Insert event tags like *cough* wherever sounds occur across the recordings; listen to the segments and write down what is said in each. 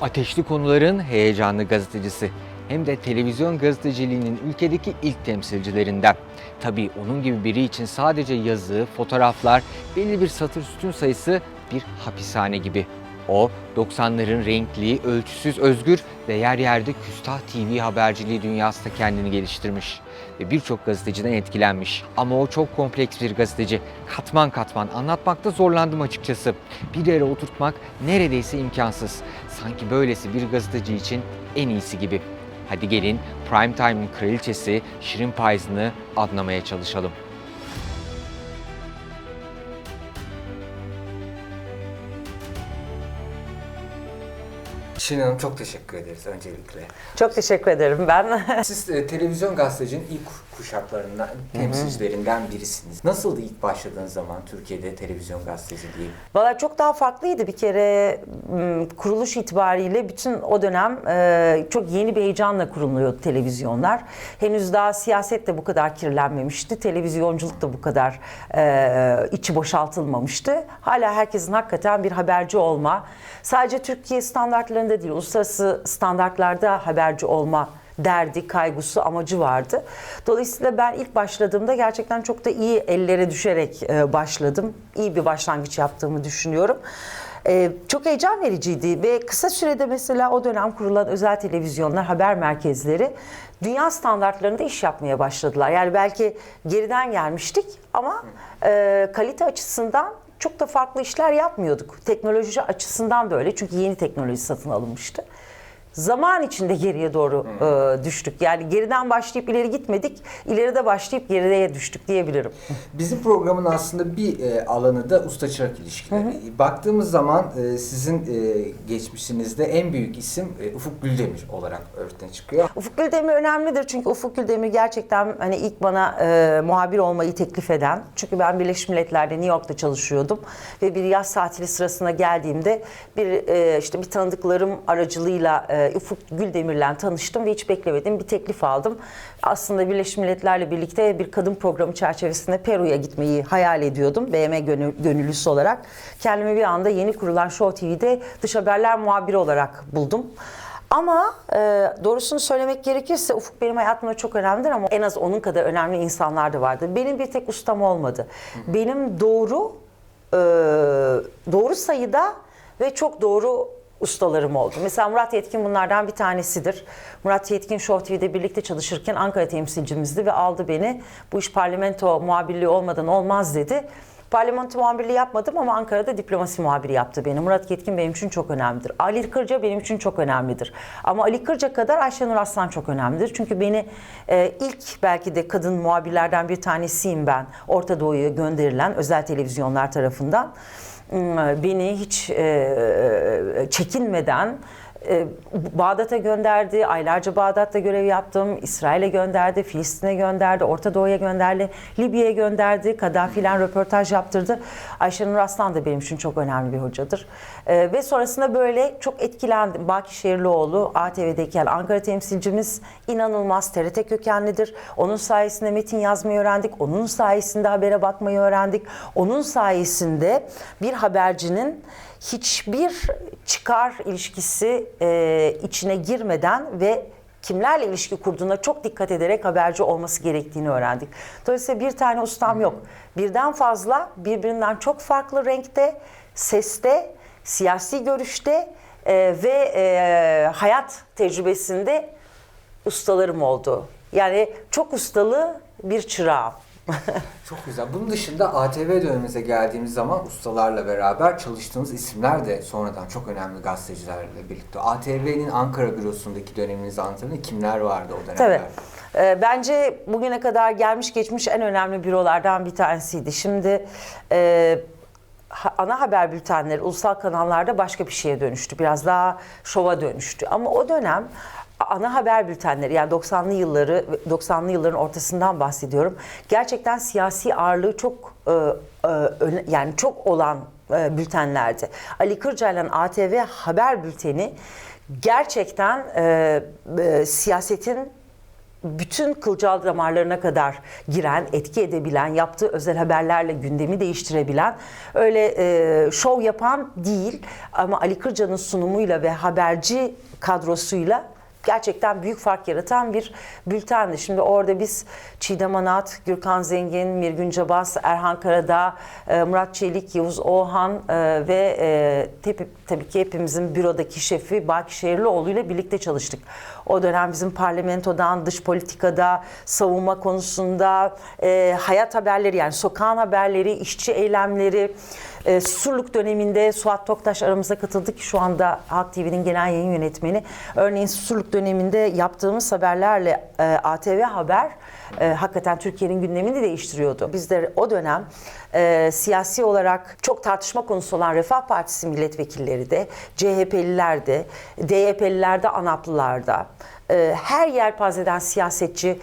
Ateşli konuların heyecanlı gazetecisi. Hem de televizyon gazeteciliğinin ülkedeki ilk temsilcilerinden. Tabii onun gibi biri için sadece yazı, fotoğraflar, belli bir satır sütun sayısı bir hapishane gibi. O 90'ların renkli, ölçüsüz, özgür ve yer yerde küstah TV haberciliği dünyasında kendini geliştirmiş ve birçok gazeteciden etkilenmiş. Ama o çok kompleks bir gazeteci. Katman katman anlatmakta zorlandım açıkçası. Bir yere oturtmak neredeyse imkansız. Sanki böylesi bir gazeteci için en iyisi gibi. Hadi gelin Prime Time'ın kraliçesi Şirin Payız'ını anlamaya çalışalım. Şirin Hanım çok teşekkür ederiz öncelikle. Çok teşekkür ederim ben. *laughs* Siz e, televizyon gazetecinin ilk kuşaklarından, temsilcilerinden birisiniz. Nasıldı ilk başladığınız zaman Türkiye'de televizyon gazeteciliği? Valla çok daha farklıydı bir kere m, kuruluş itibariyle bütün o dönem e, çok yeni bir heyecanla kuruluyordu televizyonlar. Henüz daha siyaset de bu kadar kirlenmemişti. Televizyonculuk da bu kadar e, içi boşaltılmamıştı. Hala herkesin hakikaten bir haberci olma, sadece Türkiye standartlarında değil uluslararası standartlarda haberci olma derdi, kaygısı, amacı vardı. Dolayısıyla ben ilk başladığımda gerçekten çok da iyi ellere düşerek e, başladım. İyi bir başlangıç yaptığımı düşünüyorum. E, çok heyecan vericiydi ve kısa sürede mesela o dönem kurulan özel televizyonlar, haber merkezleri dünya standartlarında iş yapmaya başladılar. Yani belki geriden gelmiştik ama e, kalite açısından çok da farklı işler yapmıyorduk. Teknoloji açısından da öyle çünkü yeni teknoloji satın alınmıştı zaman içinde geriye doğru e, düştük. Yani geriden başlayıp ileri gitmedik, ileride başlayıp geriye düştük diyebilirim. Bizim programın aslında bir e, alanı da usta çırak ilişkileri. Baktığımız zaman e, sizin e, geçmişinizde en büyük isim e, Ufuk Güldemir olarak ortaya çıkıyor. Ufuk Güldemir önemlidir çünkü Ufuk Güldemir gerçekten hani ilk bana e, muhabir olmayı teklif eden. Çünkü ben Birleşmiş Milletler'de New York'ta çalışıyordum ve bir yaz tatili sırasına geldiğimde bir e, işte bir tanıdıklarım aracılığıyla e, Ufuk Güldemir'le tanıştım ve hiç beklemediğim bir teklif aldım. Aslında Birleşmiş Milletler'le birlikte bir kadın programı çerçevesinde Peru'ya gitmeyi hayal ediyordum BM gönül, gönüllüsü olarak. Kendimi bir anda yeni kurulan Show TV'de dış haberler muhabiri olarak buldum. Ama e, doğrusunu söylemek gerekirse Ufuk benim hayatımda çok önemlidir ama en az onun kadar önemli insanlar da vardı. Benim bir tek ustam olmadı. Benim doğru e, doğru sayıda ve çok doğru ustalarım oldu. Mesela Murat Yetkin bunlardan bir tanesidir. Murat Yetkin Show TV'de birlikte çalışırken Ankara temsilcimizdi ve aldı beni. Bu iş parlamento muhabirliği olmadan olmaz dedi. Parlamento muhabirliği yapmadım ama Ankara'da diplomasi muhabiri yaptı beni. Murat Yetkin benim için çok önemlidir. Ali Kırca benim için çok önemlidir. Ama Ali Kırca kadar Ayşenur Aslan çok önemlidir. Çünkü beni e, ilk belki de kadın muhabirlerden bir tanesiyim ben. Orta Doğu'ya gönderilen özel televizyonlar tarafından. Hmm, Beni hiç e, çekinmeden e, Bağdat'a gönderdi. Aylarca Bağdat'ta görev yaptım. İsrail'e gönderdi, Filistin'e gönderdi, Orta Doğu'ya gönderdi, Libya'ya gönderdi. Kaddafi ile röportaj yaptırdı. Ayşenur Aslan da benim için çok önemli bir hocadır. E, ve sonrasında böyle çok etkilendim. Baki Şehirlioğlu ATV'deyken Ankara temsilcimiz inanılmaz TRT kökenlidir. Onun sayesinde metin yazmayı öğrendik. Onun sayesinde habere bakmayı öğrendik. Onun sayesinde bir habercinin hiçbir çıkar ilişkisi e, içine girmeden ve kimlerle ilişki kurduğuna çok dikkat ederek haberci olması gerektiğini öğrendik. Dolayısıyla bir tane ustam yok. Birden fazla birbirinden çok farklı renkte, seste, siyasi görüşte e, ve e, hayat tecrübesinde ustalarım oldu. Yani çok ustalı bir çırağım. *laughs* Çok güzel. Bunun dışında ATV dönemimize geldiğimiz zaman ustalarla beraber çalıştığınız isimler de sonradan çok önemli gazetecilerle birlikte. ATV'nin Ankara bürosundaki döneminizi anlatabilir? Kimler vardı o dönemler? Tabii. Ee, bence bugüne kadar gelmiş geçmiş en önemli bürolardan bir tanesiydi. Şimdi e, ana haber bültenleri ulusal kanallarda başka bir şeye dönüştü. Biraz daha şova dönüştü. Ama o dönem ana haber bültenleri yani 90'lı yılları 90'lı yılların ortasından bahsediyorum. Gerçekten siyasi ağırlığı çok e, e, yani çok olan e, bültenlerdi. Ali Kırca'yla ATV haber bülteni gerçekten e, e, siyasetin bütün kılcal damarlarına kadar giren, etki edebilen, yaptığı özel haberlerle gündemi değiştirebilen, öyle e, şov yapan değil ama Ali Kırca'nın sunumuyla ve haberci kadrosuyla gerçekten büyük fark yaratan bir bültendi. Şimdi orada biz Çiğdem Anat, Gürkan Zengin, Mirgün Cabas, Erhan Karadağ, e, Murat Çelik, Yavuz Oğhan e, ve e, tabii ki hepimizin bürodaki şefi Baki Şehirlioğlu ile birlikte çalıştık. O dönem bizim parlamentodan, dış politikada, savunma konusunda, e, hayat haberleri yani sokağın haberleri, işçi eylemleri, e, Susurluk döneminde Suat Toktaş aramıza katıldı ki şu anda Halk TV'nin genel yayın yönetmeni. Örneğin Susurluk döneminde yaptığımız haberlerle e, ATV Haber e, hakikaten Türkiye'nin gündemini değiştiriyordu. Biz de o dönem e, siyasi olarak çok tartışma konusu olan Refah Partisi milletvekilleri de, CHP'liler de, DYP'liler de, ANAP'lılar da, e, her yelpazeden siyasetçi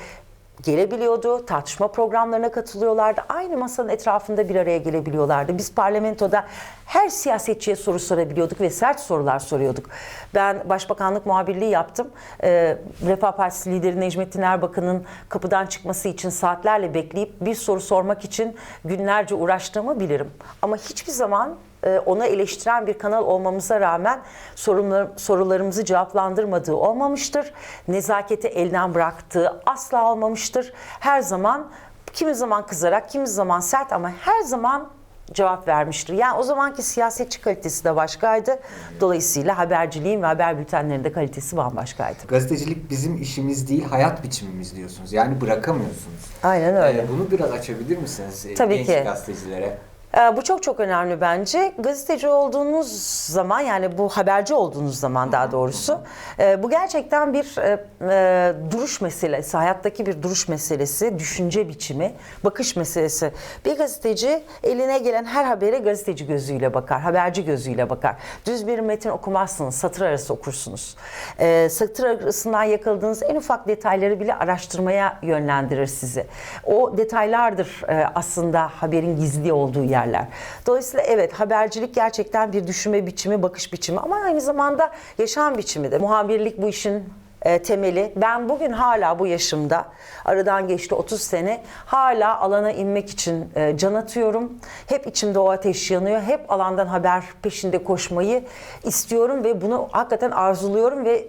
gelebiliyordu. Tartışma programlarına katılıyorlardı. Aynı masanın etrafında bir araya gelebiliyorlardı. Biz parlamentoda her siyasetçiye soru sorabiliyorduk ve sert sorular soruyorduk. Ben başbakanlık muhabirliği yaptım. Ee, Refah Partisi lideri Necmettin Erbakan'ın kapıdan çıkması için saatlerle bekleyip bir soru sormak için günlerce uğraştığımı bilirim. Ama hiçbir zaman e, ona eleştiren bir kanal olmamıza rağmen sorunlar, sorularımızı cevaplandırmadığı olmamıştır. Nezaketi elden bıraktığı asla olmamıştır. Her zaman kimi zaman kızarak, kimi zaman sert ama her zaman cevap vermiştir. Yani o zamanki siyasetçi kalitesi de başkaydı. Dolayısıyla haberciliğin ve haber bültenlerinde kalitesi bambaşkaydı. Gazetecilik bizim işimiz değil, hayat biçimimiz diyorsunuz. Yani bırakamıyorsunuz. Aynen öyle. Ee, bunu biraz açabilir misiniz e, Tabii genç ki. gazetecilere? Ee, Bu çok çok önemli bence. Gazeteci olduğunuz zaman yani bu haberci olduğunuz zaman daha doğrusu e, bu gerçekten bir e, e, duruş meselesi, hayattaki bir duruş meselesi, düşünce biçimi, bakış meselesi. Bir gazeteci eline gelen her habere gazeteci gözüyle bakar, haberci gözüyle bakar. Düz bir metin okumazsınız, satır arası okursunuz. Satır arasından yakaladığınız en ufak detayları bile araştırmaya yönlendirir sizi. O detaylardır aslında haberin gizli olduğu yerler. Dolayısıyla evet habercilik gerçekten bir düşünme biçimi, bakış biçimi ama aynı zamanda yaşam biçimi de. Muhabirlik bu işin e, temeli. Ben bugün hala bu yaşımda, aradan geçti 30 sene, hala alana inmek için e, can atıyorum. Hep içimde o ateş yanıyor. Hep alandan haber peşinde koşmayı istiyorum ve bunu hakikaten arzuluyorum ve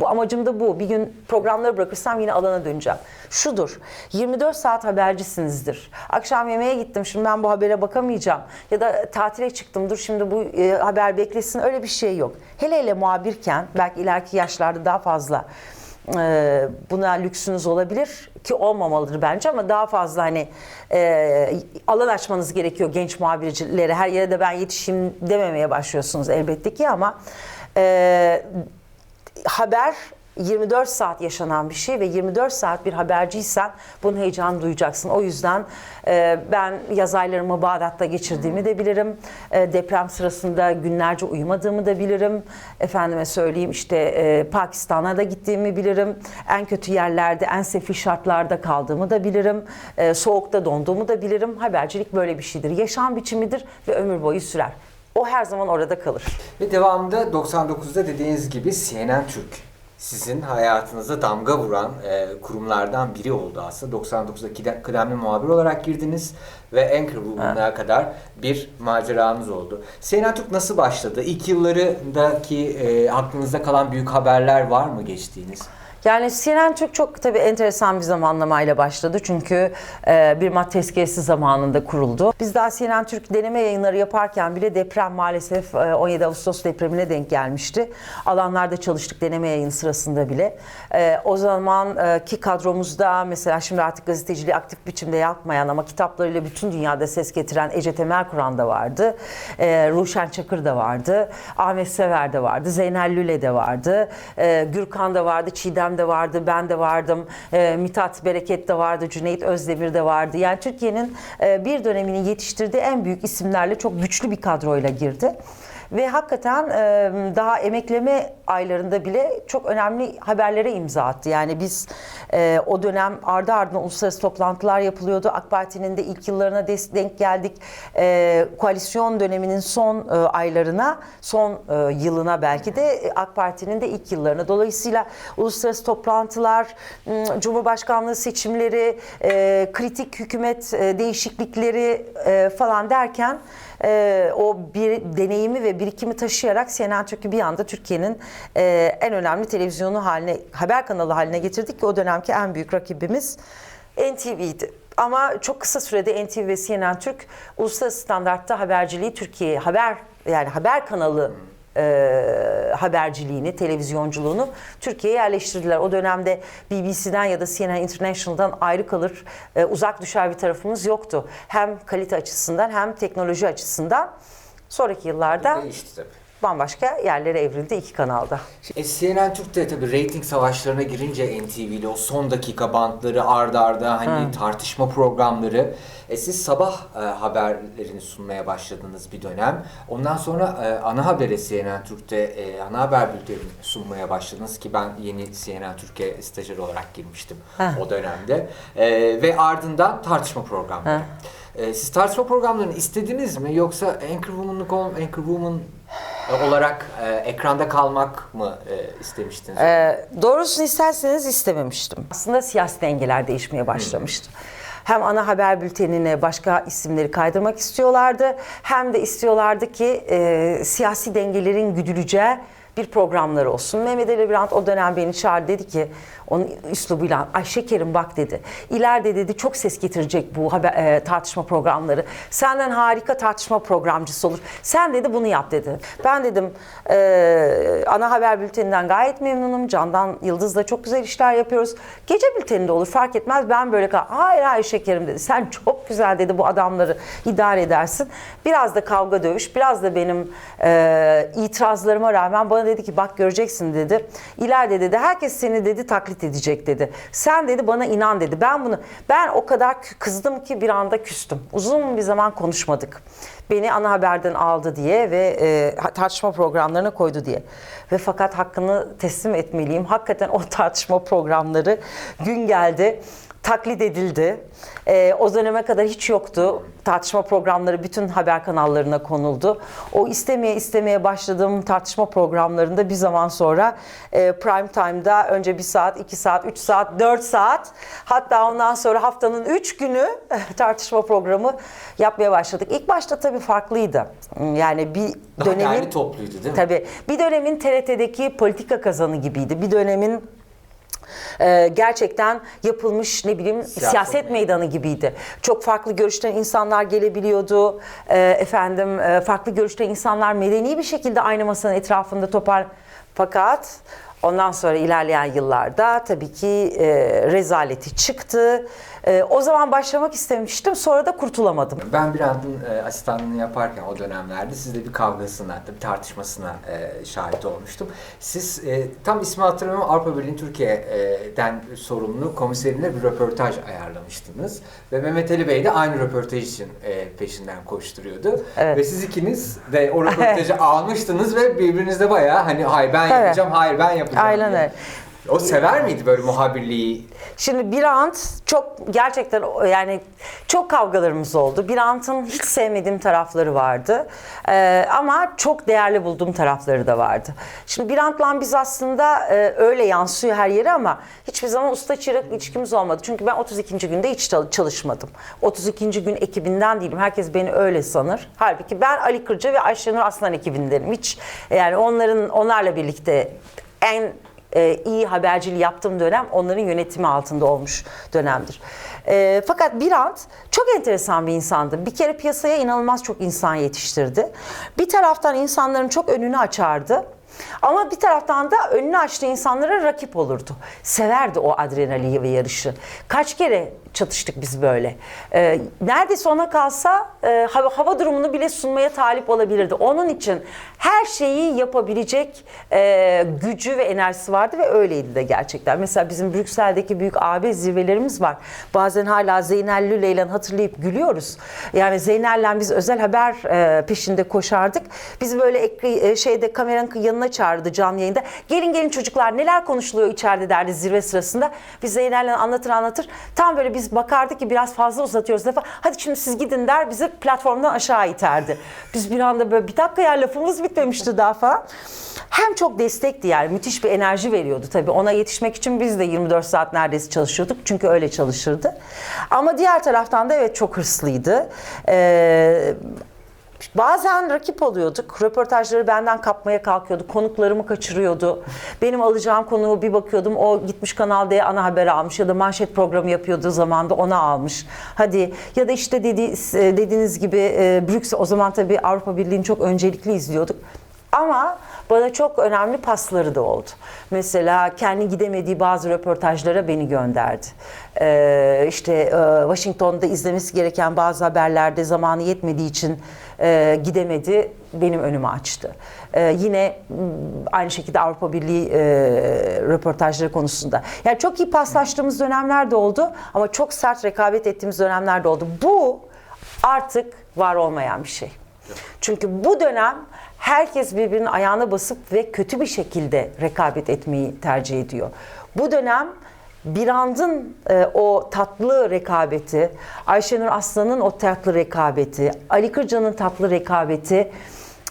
bu amacım da bu. Bir gün programları bırakırsam yine alana döneceğim. Şudur, 24 saat habercisinizdir. Akşam yemeğe gittim, şimdi ben bu habere bakamayacağım. Ya da tatile çıktım, dur şimdi bu e, haber beklesin. Öyle bir şey yok. Hele hele muhabirken, belki ileriki yaşlarda daha fazla e, buna lüksünüz olabilir ki olmamalıdır bence ama daha fazla hani e, alan açmanız gerekiyor genç muhabircilere. Her yere de ben yetişeyim dememeye başlıyorsunuz elbette ki ama e, haber 24 saat yaşanan bir şey ve 24 saat bir haberciysen bunun heyecanını duyacaksın. O yüzden e, ben yaz aylarımı Bağdat'ta geçirdiğimi de bilirim. E, deprem sırasında günlerce uyumadığımı da bilirim. Efendime söyleyeyim işte e, Pakistan'a da gittiğimi bilirim. En kötü yerlerde, en sefil şartlarda kaldığımı da bilirim. E, soğukta donduğumu da bilirim. Habercilik böyle bir şeydir. Yaşam biçimidir ve ömür boyu sürer. O her zaman orada kalır. Ve devamında 99'da dediğiniz gibi CNN Türk sizin hayatınıza damga vuran e, kurumlardan biri oldu aslında. 99'da kıdem- kıdemli muhabir olarak girdiniz ve Anchor bulunana kadar bir maceranız oldu. CNN Türk nasıl başladı? İlk yıllarındaki e, aklınızda kalan büyük haberler var mı geçtiğiniz? Yani CNN Türk çok tabii enteresan bir zamanlamayla başladı. Çünkü e, bir madde tezkeresi zamanında kuruldu. Biz daha CNN Türk deneme yayınları yaparken bile deprem maalesef e, 17 Ağustos depremine denk gelmişti. Alanlarda çalıştık deneme yayın sırasında bile. E, o zamanki kadromuzda mesela şimdi artık gazeteciliği aktif biçimde yapmayan ama kitaplarıyla bütün dünyada ses getiren Ece Temel Kur'an da vardı. E, Ruşen Çakır da vardı. Ahmet Sever de vardı. Zeynel Lüle de vardı. E, Gürkan da vardı. Çiğdem de vardı. Ben de vardım. E, Mithat Bereket de vardı. Cüneyt Özdemir de vardı. Yani Türkiye'nin e, bir dönemini yetiştirdiği en büyük isimlerle çok güçlü bir kadroyla girdi. Ve hakikaten e, daha emekleme aylarında bile çok önemli haberlere imza attı. Yani biz e, o dönem ardı ardına uluslararası toplantılar yapılıyordu. AK Parti'nin de ilk yıllarına des- denk geldik. E, koalisyon döneminin son e, aylarına, son e, yılına belki de e, AK Parti'nin de ilk yıllarına. Dolayısıyla uluslararası toplantılar, Cumhurbaşkanlığı seçimleri, e, kritik hükümet e, değişiklikleri e, falan derken e, o bir deneyimi ve birikimi taşıyarak CNN Türk'ü bir anda Türkiye'nin e, en önemli televizyonu haline, haber kanalı haline getirdik ki o dönemki en büyük rakibimiz NTV'ydi. Ama çok kısa sürede NTV ve CNN Türk uluslararası standartta haberciliği Türkiye haber yani haber kanalı e, haberciliğini, televizyonculuğunu Türkiye'ye yerleştirdiler. O dönemde BBC'den ya da CNN International'dan ayrı kalır, e, uzak düşer bir tarafımız yoktu. Hem kalite açısından hem teknoloji açısından. Sonraki yıllarda Değişti tabii. bambaşka yerlere evrildi iki kanalda. E, CNN Türk'te tabii reyting savaşlarına girince NTV'de o son dakika bantları arda arda hani tartışma programları. E, siz sabah e, haberlerini sunmaya başladınız bir dönem. Ondan sonra e, ana habere CNN Türk'te e, ana haber bültenini sunmaya başladınız ki ben yeni CNN Türk'e stajyer olarak girmiştim Heh. o dönemde. E, ve ardından tartışma programları. E, siz tartışma programlarını istediniz mi yoksa Anchorwoman'lık ol, Anchorwoman e, olarak e, ekranda kalmak mı e, istemiştiniz? Ee, doğrusunu isterseniz istememiştim. Aslında siyasi dengeler değişmeye başlamıştı. Hem ana haber bültenine başka isimleri kaydırmak istiyorlardı hem de istiyorlardı ki e, siyasi dengelerin güdüleceği bir programları olsun. Mehmet Ali Birant o dönem beni çağırdı dedi ki onun üslubuyla ay şekerim bak dedi. İleride dedi çok ses getirecek bu haber, e, tartışma programları. Senden harika tartışma programcısı olur. Sen dedi bunu yap dedi. Ben dedim e, ana haber bülteninden gayet memnunum. Candan Yıldız'la çok güzel işler yapıyoruz. Gece bülteninde olur fark etmez. Ben böyle. Hayır hayır şekerim dedi. Sen çok güzel dedi bu adamları idare edersin. Biraz da kavga dövüş, biraz da benim e, itirazlarıma rağmen bana dedi ki bak göreceksin dedi. İleride dedi herkes seni dedi taklit edecek dedi. Sen dedi bana inan dedi. Ben bunu ben o kadar kızdım ki bir anda küstüm. Uzun bir zaman konuşmadık. Beni ana haberden aldı diye ve e, tartışma programlarına koydu diye. Ve fakat hakkını teslim etmeliyim. Hakikaten o tartışma programları gün geldi taklit edildi. Ee, o döneme kadar hiç yoktu. Tartışma programları bütün haber kanallarına konuldu. O istemeye istemeye başladığım tartışma programlarında bir zaman sonra e, prime time'da önce bir saat, iki saat, üç saat, dört saat hatta ondan sonra haftanın üç günü *laughs* tartışma programı yapmaya başladık. İlk başta tabii farklıydı. Yani bir Daha dönemin... topluydu değil mi? Tabii. Bir dönemin TRT'deki politika kazanı gibiydi. Bir dönemin e, gerçekten yapılmış ne bileyim Siyaset siyaset, meydanı gibiydi. Çok farklı görüşten insanlar gelebiliyordu. E, efendim e, farklı görüşte insanlar medeni bir şekilde aynı masanın etrafında topar. Fakat ondan sonra ilerleyen yıllarda tabii ki e, rezaleti çıktı. E, o zaman başlamak istemiştim. Sonra da kurtulamadım. Ben bir andın e, asistanlığını yaparken o dönemlerde sizle bir kavgasına, bir tartışmasına e, şahit olmuştum. Siz e, tam ismi hatırlamıyorum Avrupa Birliği Türkiye'den sorumlu komiserine bir röportaj ayarlamıştınız. Ve Mehmet Ali Bey de aynı röportaj için e, peşinden koşturuyordu. Evet. Ve siz ikiniz de o röportajı *laughs* almıştınız ve birbirinizde bayağı hani hayır ben Tabii. yapacağım, hayır ben yapacağım. Aynen öyle. O sever miydi böyle muhabirliği? Şimdi bir ant çok gerçekten yani çok kavgalarımız oldu. Bir antın hiç sevmediğim tarafları vardı. Ee, ama çok değerli bulduğum tarafları da vardı. Şimdi bir antla biz aslında e, öyle yansıyor her yere ama hiçbir zaman usta çırak ilişkimiz olmadı. Çünkü ben 32. günde hiç çal- çalışmadım. 32. gün ekibinden değilim. Herkes beni öyle sanır. Halbuki ben Ali Kırca ve Ayşenur Aslan ekibindenim. Hiç yani onların onlarla birlikte en e, iyi haberciliği yaptığım dönem onların yönetimi altında olmuş dönemdir. E, fakat Birant çok enteresan bir insandı. Bir kere piyasaya inanılmaz çok insan yetiştirdi. Bir taraftan insanların çok önünü açardı. Ama bir taraftan da önünü açtığı insanlara rakip olurdu. Severdi o adrenalini ve yarışı. Kaç kere çatıştık biz böyle. Ee, neredeyse ona kalsa e, hava, hava durumunu bile sunmaya talip olabilirdi. Onun için her şeyi yapabilecek e, gücü ve enerjisi vardı ve öyleydi de gerçekten. Mesela bizim Brüksel'deki büyük AB zirvelerimiz var. Bazen hala Zeynel Lüleylan'ı hatırlayıp gülüyoruz. Yani Zeynel'le biz özel haber e, peşinde koşardık. Biz böyle ekri, e, şeyde kameranın yanına çağırdı canlı yayında. Gelin gelin çocuklar neler konuşuluyor içeride derdi zirve sırasında. Biz Zeynel'le anlatır anlatır. Tam böyle biz bakardık ki biraz fazla uzatıyoruz lafa. Hadi şimdi siz gidin der bizi platformdan aşağı iterdi. Biz bir anda böyle bir dakika ya lafımız bitmemişti daha falan. Hem çok destekti yani müthiş bir enerji veriyordu tabii. Ona yetişmek için biz de 24 saat neredeyse çalışıyorduk. Çünkü öyle çalışırdı. Ama diğer taraftan da evet çok hırslıydı. Ee, Bazen rakip oluyorduk. Röportajları benden kapmaya kalkıyordu. Konuklarımı kaçırıyordu. Benim alacağım konuğu bir bakıyordum. O gitmiş Kanal D'ye ana haber almış ya da manşet programı yapıyordu zamanda ona almış. Hadi ya da işte dedi, dediğiniz gibi e, Brüksel o zaman tabii Avrupa Birliği'ni çok öncelikli izliyorduk. Ama bana çok önemli pasları da oldu. Mesela kendi gidemediği bazı röportajlara beni gönderdi. Ee, işte e, Washington'da izlemesi gereken bazı haberlerde zamanı yetmediği için e, gidemedi. Benim önümü açtı. Ee, yine aynı şekilde Avrupa Birliği e, röportajları konusunda. Yani çok iyi paslaştığımız dönemler de oldu ama çok sert rekabet ettiğimiz dönemler de oldu. Bu artık var olmayan bir şey. Çünkü bu dönem herkes birbirinin ayağına basıp ve kötü bir şekilde rekabet etmeyi tercih ediyor. Bu dönem Birand'ın e, o tatlı rekabeti, Ayşenur Aslan'ın o tatlı rekabeti, Ali Kırca'nın tatlı rekabeti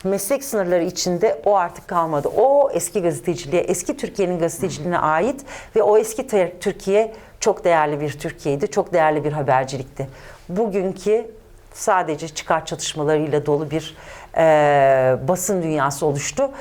meslek sınırları içinde o artık kalmadı. O eski gazeteciliğe, eski Türkiye'nin gazeteciliğine ait ve o eski Türkiye çok değerli bir Türkiye'ydi, çok değerli bir habercilikti. Bugünkü sadece çıkar çatışmalarıyla dolu bir e, basın dünyası oluştu.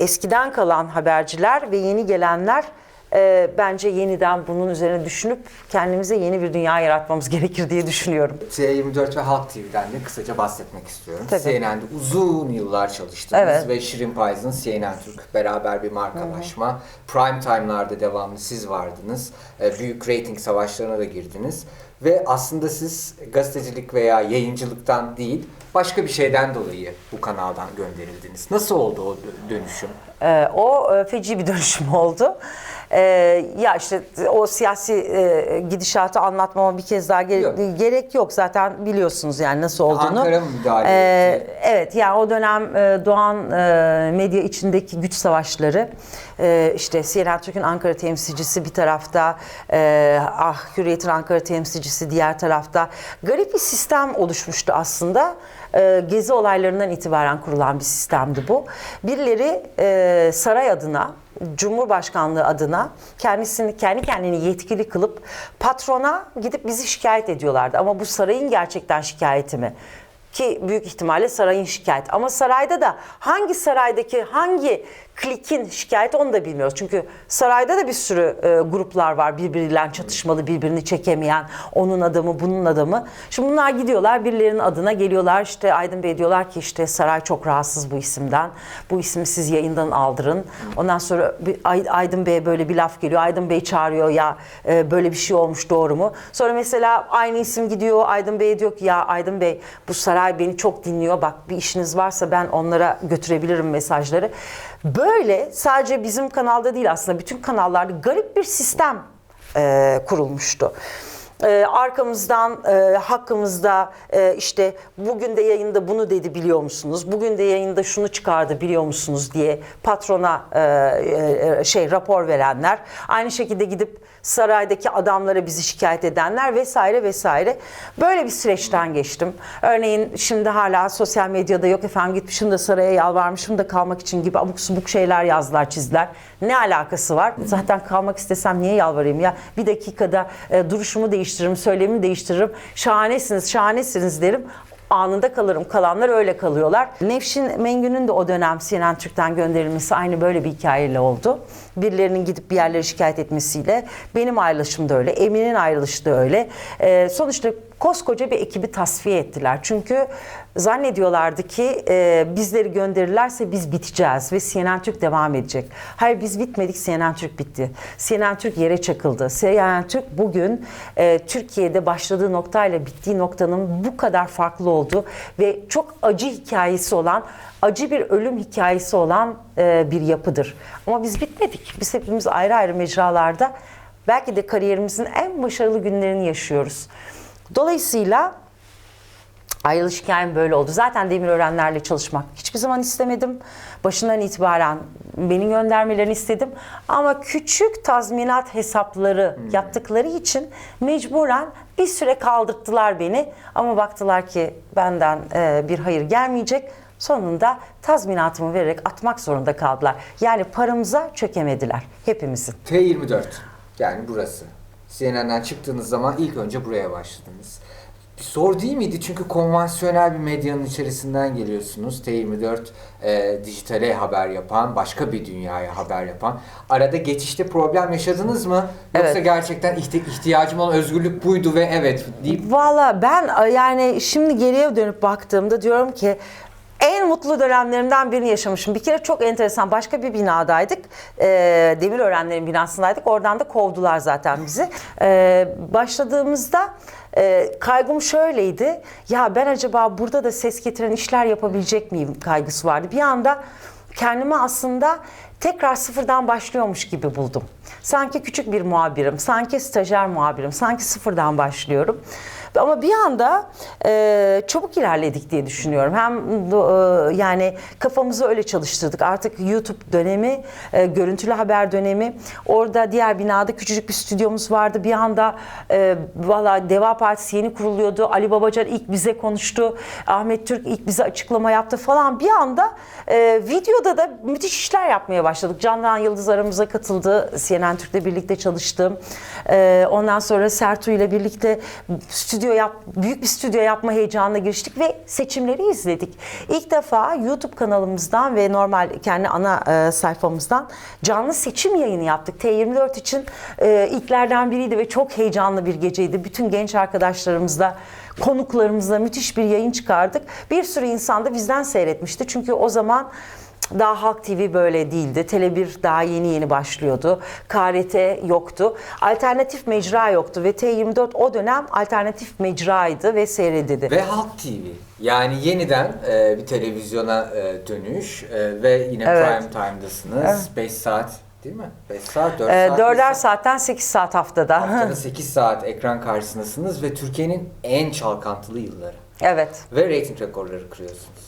Eskiden kalan haberciler ve yeni gelenler e, bence yeniden bunun üzerine düşünüp kendimize yeni bir dünya yaratmamız *laughs* gerekir diye düşünüyorum. T24 ve Halk TV'den de kısaca bahsetmek istiyorum. Tabii. CNN'de uzun yıllar çalıştınız Evet. ve Şirin Payız'ın CNN Türk beraber bir markalaşma. Prime time'larda devamlı siz vardınız. Ee, Büyük rating savaşlarına da girdiniz. Ve aslında siz gazetecilik veya yayıncılıktan değil başka bir şeyden dolayı bu kanaldan gönderildiniz. Nasıl oldu o dö- dönüşüm? Ee, o e, feci bir *laughs* dönüşüm oldu. Ee, ya işte o siyasi e, gidişatı anlatmama bir kez daha gere- Yok. gerek yok. Zaten biliyorsunuz yani nasıl olduğunu. Ankara mı müdahale etti? evet yani o dönem e, doğan e, medya içindeki güç savaşları e, işte CNN Türk'ün Ankara temsilcisi bir tarafta e, ah Hürriyet'in Ankara temsilcisi diğer tarafta garip bir sistem oluşmuştu aslında. E, gezi olaylarından itibaren kurulan bir sistemdi bu. Birileri e, saray adına Cumhurbaşkanlığı adına kendisini kendi kendini yetkili kılıp patrona gidip bizi şikayet ediyorlardı. Ama bu sarayın gerçekten şikayeti mi? Ki büyük ihtimalle sarayın şikayeti. Ama sarayda da hangi saraydaki hangi klikin şikayeti onu da bilmiyoruz. Çünkü sarayda da bir sürü e, gruplar var birbiriyle çatışmalı, birbirini çekemeyen, onun adamı, bunun adamı. Şimdi bunlar gidiyorlar birilerinin adına geliyorlar işte Aydın Bey diyorlar ki işte saray çok rahatsız bu isimden. Bu ismi siz yayından aldırın. Ondan sonra bir Ay- Aydın Bey'e böyle bir laf geliyor. Aydın Bey çağırıyor ya e, böyle bir şey olmuş doğru mu? Sonra mesela aynı isim gidiyor Aydın Bey diyor ki ya Aydın Bey bu saray beni çok dinliyor. Bak bir işiniz varsa ben onlara götürebilirim mesajları. Böyle sadece bizim kanalda değil aslında bütün kanallarda garip bir sistem e, kurulmuştu. E, arkamızdan e, hakkımızda e, işte bugün de yayında bunu dedi biliyor musunuz? Bugün de yayında şunu çıkardı biliyor musunuz diye patrona e, e, şey rapor verenler. Aynı şekilde gidip saraydaki adamlara bizi şikayet edenler vesaire vesaire. Böyle bir süreçten geçtim. Örneğin şimdi hala sosyal medyada yok efendim gitmişim de saraya yalvarmışım da kalmak için gibi abuk subuk şeyler yazdılar çizdiler. Ne alakası var? Zaten kalmak istesem niye yalvarayım ya? Bir dakikada e, duruşumu değiştiririm, söylemimi değiştiririm. Şahanesiniz, şahanesiniz derim anında kalırım. Kalanlar öyle kalıyorlar. Nevşin Mengü'nün de o dönem CNN Türk'ten gönderilmesi aynı böyle bir hikayeyle oldu. Birilerinin gidip bir yerlere şikayet etmesiyle. Benim ayrılışım da öyle. Emin'in ayrılışı da öyle. Ee, sonuçta koskoca bir ekibi tasfiye ettiler. Çünkü zannediyorlardı ki e, bizleri gönderirlerse biz biteceğiz ve CNN Türk devam edecek. Hayır biz bitmedik CNN Türk bitti. CNN Türk yere çakıldı. CNN Türk bugün e, Türkiye'de başladığı noktayla bittiği noktanın bu kadar farklı olduğu ve çok acı hikayesi olan acı bir ölüm hikayesi olan e, bir yapıdır. Ama biz bitmedik. Biz hepimiz ayrı ayrı mecralarda belki de kariyerimizin en başarılı günlerini yaşıyoruz. Dolayısıyla ayrılış hikayem böyle oldu. Zaten Demirörenlerle çalışmak hiçbir zaman istemedim. Başından itibaren beni göndermelerini istedim. Ama küçük tazminat hesapları yaptıkları için mecburen bir süre kaldırttılar beni. Ama baktılar ki benden e, bir hayır gelmeyecek. Sonunda tazminatımı vererek atmak zorunda kaldılar. Yani paramıza çökemediler hepimizin. T24 yani burası. CNN'den çıktığınız zaman ilk önce buraya başladınız. Zor değil miydi? Çünkü konvansiyonel bir medyanın içerisinden geliyorsunuz. T24 e, dijitale haber yapan, başka bir dünyaya haber yapan. Arada geçişte problem yaşadınız mı? Yoksa Evet. gerçekten ihti- ihtiyacım olan özgürlük buydu ve evet deyip Valla ben a, yani şimdi geriye dönüp baktığımda diyorum ki en mutlu dönemlerimden birini yaşamışım. Bir kere çok enteresan başka bir binadaydık. Ee, Demirörenlerin binasındaydık. Oradan da kovdular zaten bizi. Ee, başladığımızda e, kaygım şöyleydi. Ya ben acaba burada da ses getiren işler yapabilecek miyim kaygısı vardı. Bir anda kendimi aslında tekrar sıfırdan başlıyormuş gibi buldum. Sanki küçük bir muhabirim, sanki stajyer muhabirim, sanki sıfırdan başlıyorum. Ama bir anda e, çabuk ilerledik diye düşünüyorum. Hem e, yani kafamızı öyle çalıştırdık. Artık YouTube dönemi, e, görüntülü haber dönemi. Orada diğer binada küçücük bir stüdyomuz vardı. Bir anda e, valla Deva Partisi yeni kuruluyordu. Ali Babacan ilk bize konuştu. Ahmet Türk ilk bize açıklama yaptı falan. Bir anda e, videoda da müthiş işler yapmaya başladık. Candan Yıldız aramıza katıldı. CNN Türk'le birlikte çalıştım. E, ondan sonra Sertu ile birlikte stüdyo yap, büyük bir stüdyo yapma heyecanına giriştik ve seçimleri izledik. İlk defa YouTube kanalımızdan ve normal kendi ana e, sayfamızdan canlı seçim yayını yaptık. T24 için e, ilklerden biriydi ve çok heyecanlı bir geceydi. Bütün genç arkadaşlarımızla konuklarımızla müthiş bir yayın çıkardık. Bir sürü insan da bizden seyretmişti. Çünkü o zaman daha Halk TV böyle değildi. Tele1 daha yeni yeni başlıyordu. KRT yoktu. Alternatif mecra yoktu ve T24 o dönem alternatif mecraydı ve seyredildi. ve Halk TV. Yani yeniden e, bir televizyona e, dönüş e, ve yine Evet. prime time'dasınız. 5 saat değil mi? 5 saat, 4 Ee, saat. dörder beş saatten 8 saat haftada. Haftada *laughs* 8 saat ekran karşısındasınız ve Türkiye'nin en çalkantılı yılları. evet. Ve reyting rekorları kırıyorsunuz.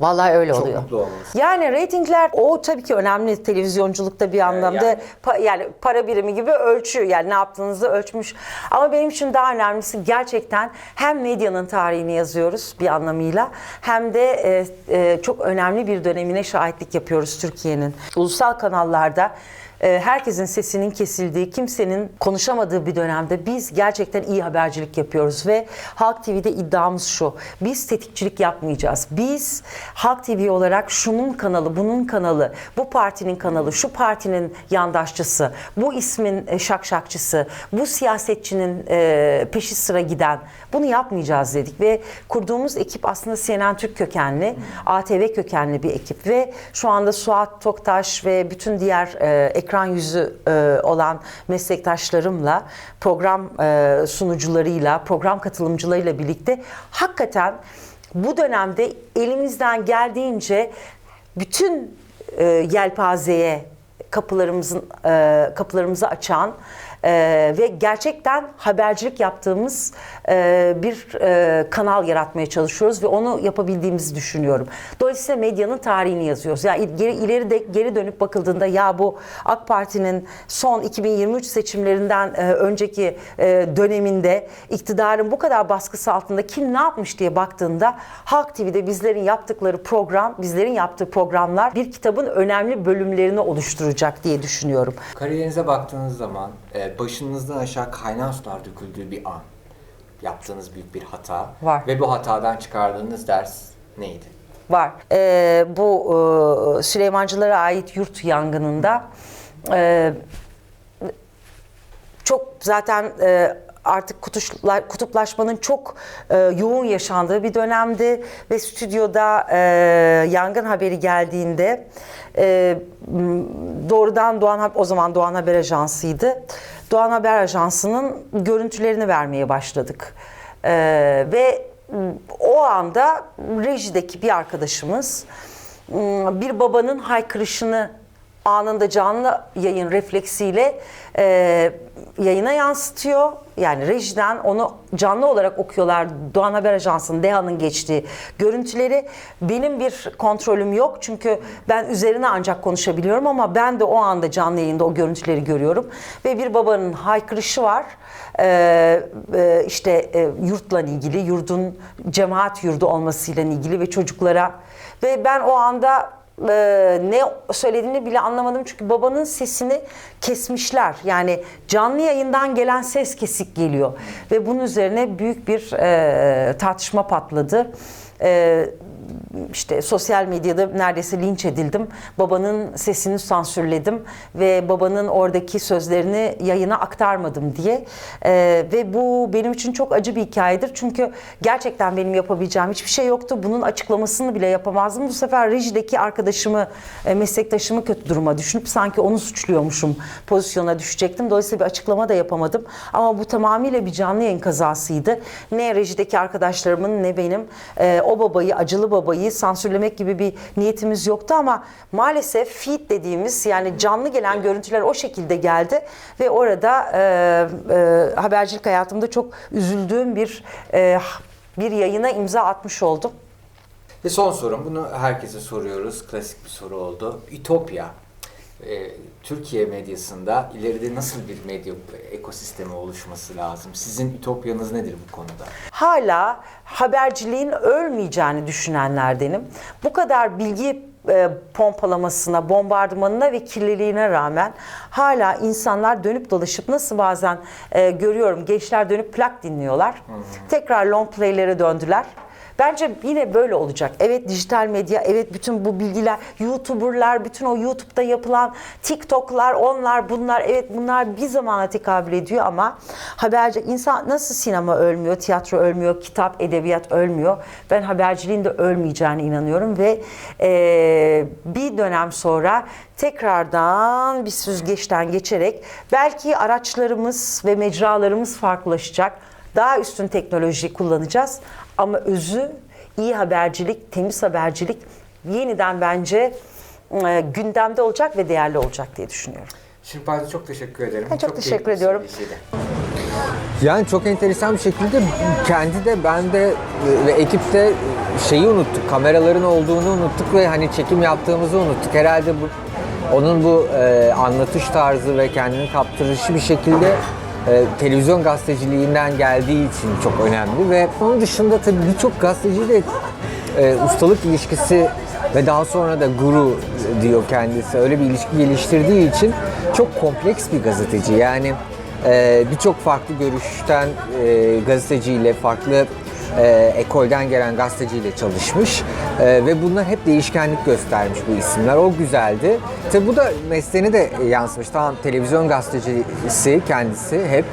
Vallahi öyle Çok oluyor. mutlu olmalısınız. Yani reytingler o tabii ki önemli televizyonculukta bir anlamda yani. pa- yani para birimi gibi ölçüyor yani ne yaptığınızı ölçmüş. Ama benim için daha önemlisi gerçekten hem medyanın tarihini yazıyoruz bir anlamıyla hem de e, e, çok önemli bir dönemine şahitlik yapıyoruz Türkiye'nin. Ulusal kanallarda herkesin sesinin kesildiği, kimsenin konuşamadığı bir dönemde biz gerçekten iyi habercilik yapıyoruz ve Halk TV'de iddiamız şu. Biz tetikçilik yapmayacağız. Biz Halk TV olarak şunun kanalı, bunun kanalı, bu partinin kanalı, şu partinin yandaşçısı, bu ismin e, şakşakçısı, bu siyasetçinin e, peşi sıra giden bunu yapmayacağız dedik ve kurduğumuz ekip aslında CNN Türk kökenli, ATV kökenli bir ekip ve şu anda Suat Toktaş ve bütün diğer e, ekran yüzü e, olan meslektaşlarımla, program e, sunucularıyla, program katılımcılarıyla birlikte hakikaten bu dönemde elimizden geldiğince bütün e, yelpazeye kapılarımızın e, kapılarımızı açan e, ve gerçekten habercilik yaptığımız e, bir e, kanal yaratmaya çalışıyoruz ve onu yapabildiğimizi düşünüyorum. Dolayısıyla medyanın tarihini yazıyoruz. Ya yani geri ileri de geri dönüp bakıldığında ya bu AK Parti'nin son 2023 seçimlerinden e, önceki e, döneminde iktidarın bu kadar baskısı altında kim ne yapmış diye baktığında Halk TV'de bizlerin yaptıkları program, bizlerin yaptığı programlar bir kitabın önemli bölümlerini oluşturacak diye düşünüyorum. Kariyerinize baktığınız zaman e, başınızdan aşağı kaynar sular döküldüğü bir an. Yaptığınız büyük bir hata. Var. Ve bu hatadan çıkardığınız ders neydi? Var. Ee, bu e, Süleymancılara ait yurt yangınında e, çok zaten e, artık kutuşla- kutuplaşmanın çok e, yoğun yaşandığı bir dönemdi ve stüdyoda e, yangın haberi geldiğinde e, doğrudan Doğan o zaman Doğan Haber Ajansı'ydı. Doğan Haber Ajansı'nın görüntülerini vermeye başladık. E, ve o anda rejideki bir arkadaşımız bir babanın haykırışını anında canlı yayın refleksiyle e, yayına yansıtıyor. Yani rejiden onu canlı olarak okuyorlar. Doğan Haber Ajansı'nın DEHA'nın geçtiği görüntüleri. Benim bir kontrolüm yok çünkü ben üzerine ancak konuşabiliyorum ama ben de o anda canlı yayında o görüntüleri görüyorum. Ve bir babanın haykırışı var. Ee, e, işte e, yurtla ilgili, yurdun cemaat yurdu olmasıyla ilgili ve çocuklara ve ben o anda e, ne söylediğini bile anlamadım çünkü babanın sesini kesmişler. Yani canlı yayından gelen ses kesik geliyor ve bunun üzerine büyük bir e, tartışma patladı. E, işte sosyal medyada neredeyse linç edildim. Babanın sesini sansürledim ve babanın oradaki sözlerini yayına aktarmadım diye. Ee, ve bu benim için çok acı bir hikayedir. Çünkü gerçekten benim yapabileceğim hiçbir şey yoktu. Bunun açıklamasını bile yapamazdım. Bu sefer rejideki arkadaşımı, e, meslektaşımı kötü duruma düşünüp sanki onu suçluyormuşum pozisyona düşecektim. Dolayısıyla bir açıklama da yapamadım. Ama bu tamamıyla bir canlı yayın kazasıydı. Ne rejideki arkadaşlarımın ne benim e, o babayı, acılı babayı sansürlemek gibi bir niyetimiz yoktu ama maalesef feed dediğimiz yani canlı gelen görüntüler o şekilde geldi ve orada e, e, habercilik hayatımda çok üzüldüğüm bir e, bir yayına imza atmış oldum. Ve son sorum, bunu herkese soruyoruz. Klasik bir soru oldu. Ütopya, e, Türkiye medyasında ileride nasıl bir medya ekosistemi oluşması lazım? Sizin ütopyanız nedir bu konuda? hala haberciliğin ölmeyeceğini düşünenlerdenim. Bu kadar bilgi e, pompalamasına, bombardımanına ve kirliliğine rağmen hala insanlar dönüp dolaşıp nasıl bazen e, görüyorum gençler dönüp plak dinliyorlar. Tekrar long play'lere döndüler. Bence yine böyle olacak. Evet dijital medya, evet bütün bu bilgiler, YouTuber'lar, bütün o YouTube'da yapılan TikTok'lar, onlar, bunlar, evet bunlar bir zamana tekabül ediyor ama haberci insan nasıl sinema ölmüyor, tiyatro ölmüyor, kitap, edebiyat ölmüyor. Ben haberciliğin de ölmeyeceğine inanıyorum ve eee, bir dönem sonra tekrardan bir süzgeçten geçerek belki araçlarımız ve mecralarımız farklılaşacak. Daha üstün teknoloji kullanacağız ama özü iyi habercilik, temiz habercilik yeniden bence e, gündemde olacak ve değerli olacak diye düşünüyorum. Şirpay'da çok teşekkür ederim. Ben çok teşekkür keyifli bir ediyorum. Yani çok enteresan bir şekilde kendi de ben de e, ve ekip de şeyi unuttuk. Kameraların olduğunu unuttuk ve hani çekim yaptığımızı unuttuk. Herhalde bu onun bu e, anlatış tarzı ve kendini kaptırışı bir şekilde e, televizyon gazeteciliğinden geldiği için çok önemli ve onun dışında tabii birçok gazeteciyle e, ustalık ilişkisi ve daha sonra da guru diyor kendisi öyle bir ilişki geliştirdiği için çok kompleks bir gazeteci. Yani e, birçok farklı görüşten e, gazeteciyle farklı e, ekolden gelen gazeteciyle çalışmış E, ve bunlar hep değişkenlik göstermiş bu isimler o güzeldi tabi bu da mesleğine de yansımış tamam televizyon gazetecisi kendisi hep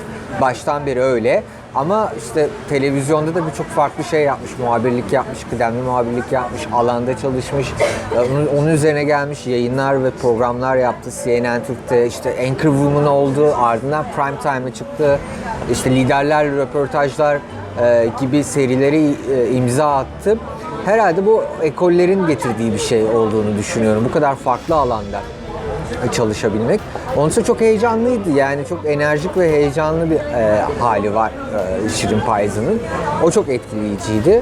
baştan beri öyle ama işte televizyonda da birçok farklı şey yapmış. Muhabirlik yapmış, kıdemli muhabirlik yapmış, alanda çalışmış. Onun, onun üzerine gelmiş yayınlar ve programlar yaptı. CNN Türk'te işte Anchorwoman oldu. Ardından Prime Time'a çıktı. İşte liderler, röportajlar e, gibi serileri e, imza attı. Herhalde bu ekollerin getirdiği bir şey olduğunu düşünüyorum. Bu kadar farklı alanda çalışabilmek. Onun için çok heyecanlıydı yani çok enerjik ve heyecanlı bir e, hali var e, Şirin Payzı'nın. O çok etkileyiciydi.